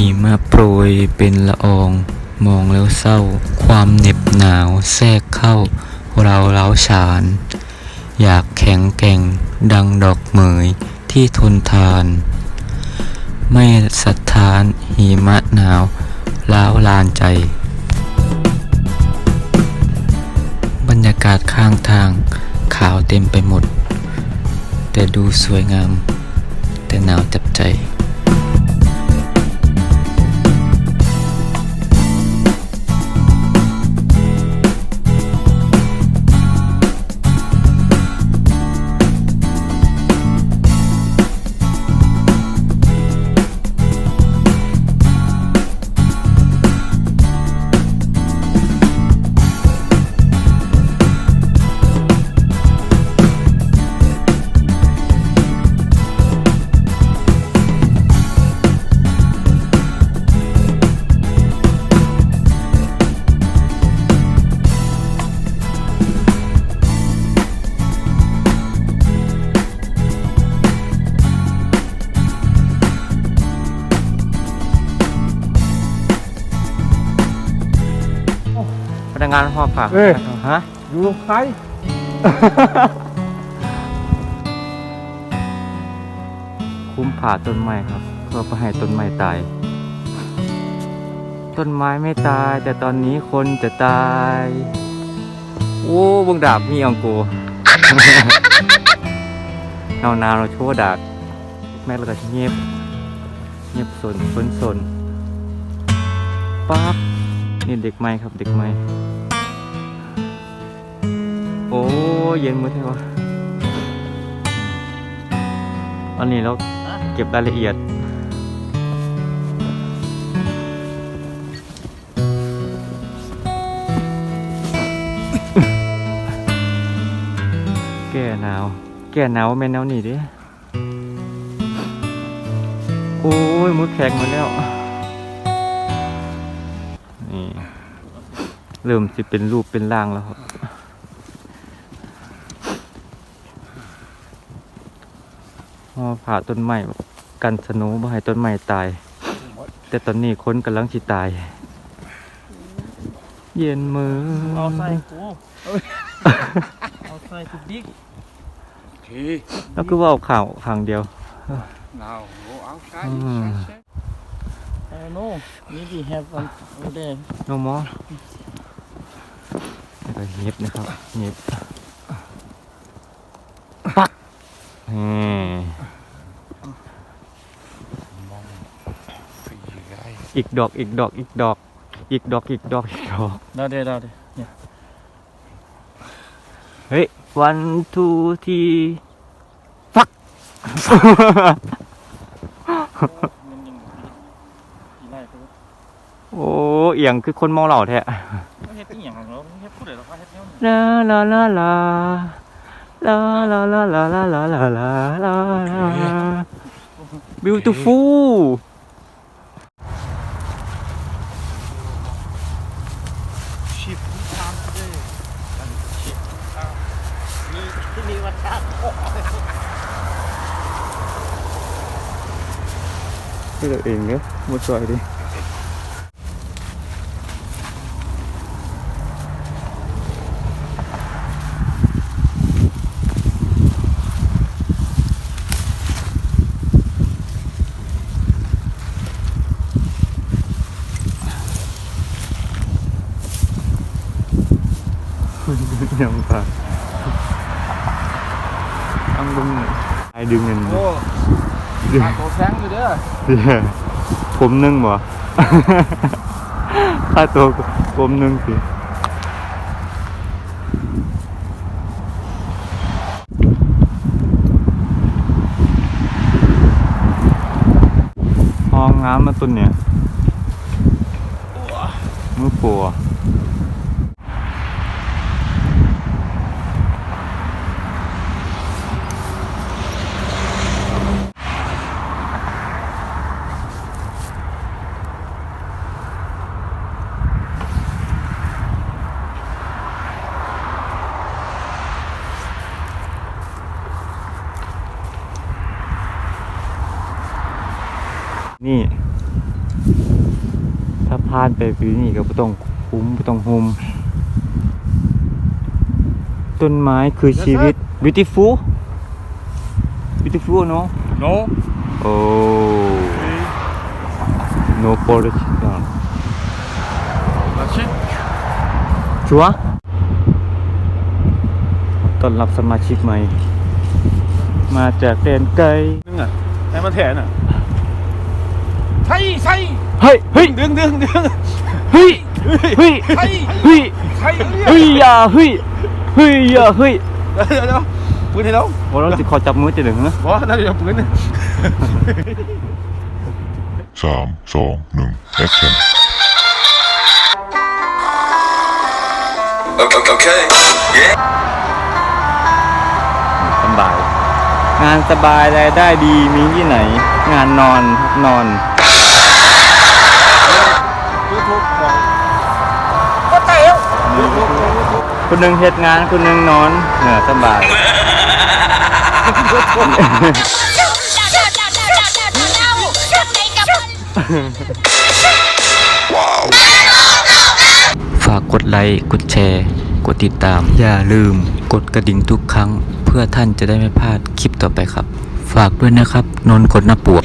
หิมะโปรยเป็นละออง มองแล้วเศร้า ความเหน็บหนาวแทรกเข้า เราเล้าฉาน อยากแข็งแกร่ง ดังดอกเหมยที่ทนทาน ไม่สะท้านหิมะหนาวล้าวลานใจ บรรยากาศข้างทางขาวเต็มไปหมด แต่ดูสวยงาม แต่หนาวจับใจ งานพ่อผ่าเอ้ย ฮะ อยู่ลงใคร คุ้มผ่าต้นไม้ครับ เพื่อไม่ให้ต้นไม้ตาย ต้นไม้ไม่ตาย แต่ตอนนี้คนจะตาย โอ้เบึงดาบมีอังกูเอานาเราโชว์ดาบแม่เราก็เงียบ เงียบสนฝนสนปั๊บนี่เด็กใหม่ครับเด็กใหม่ โอ้เย็นมือเท่วะตอนนี้เราเก็บรายละเอียด แก่หนาว แก่หนาวแม่นหนาวนี่ดิโอ้ยมือแข็งหมาแล้ว นี่เริ่มสิเป็นรูปเป็นร่างแล้วครับ พอผ่าต้นไม้กันสนูบ่ให้ต้นไม้ตาย แต่ตอนนี้คนกำลังสิตาย เย็นมือเอาใส่กูเอาใส่ทุกดิก Okay, แล้วก็ว่าเอาข่าวข่างเดียว nou, go outside. Hmm. sunset. เออ no maybe have one over there โนมอแล้วก็เงียบนะครับเงียบปักนี่ Vier guys. อีกดอกอีกดอกอีกดอก อีกดอกอีกดอกอีกดอกได้ได้ได้ได้เนี่ยเฮ้ย one two three ฟักมันยังกี่ไร่ตัวโอ้เอียงคือคนเมาเหล่าแท้ไม่เฮ็ดอีหยังของเราเฮ็ดพูดเลยเราก็เฮ็ดแนวนี้ลาลาลาลาลาลาลาลาลาลาลาลาลาลา beautiful ที่มีวันชาติ cái là ỉn nữa một xoài đi. Nhầm vào. ต้องดึงไอ้ดึงเงินโอ้ปากโตแข็งอยู่เด้อเดี๋ยวผมนึ่งบ่ค่าตัวผมนึ่งสิห้องน้ำมาต้นเนี่ยมือปัว นี่ ถ้าพานไปปีนี้ก็บ่ต้องคุ้มบ่ต้องโฮมต้นไม้คือชีวิต beautiful beautiful เนาะ No. โอ้ no pollution That's it. ชัวร์ต้อนรับสมาชิกใหม่ มาจากแดนไกลนึงอะให้มันแถนอะ ใช่ใช่เฮ้ยเฮ้ยดึงดึงดึงเฮ้ยเฮ้ยใช่เฮ้ยใช่เรียกเฮ้ยอย่าเฮ้ยเฮ้ยอย่าเฮ้ยเดี๋ยวเดี๋ยวเดี๋ยวปืนให้เราบอกเราจะขอจับมือจะหนึ่งนะบอกว่าน่าจะเอาปืนสามสองหนึ่งแอคชั่น Okay. Yeah. สบาย งานสบายรายได้ดีมีที่ไหน งานนอนนอน คนหนึ่งเฮ็ดงานคนหนึ่งนอนเหนื่อยสบาย ฝากกดไลค์ กดแชร์ กดติดตาม อย่าลืม กดกระดิ่งทุกครั้ง เพื่อท่านจะได้ไม่พลาดคลิปต่อไปครับ ฝากด้วยนะครับ นนท์กดหน้าปวก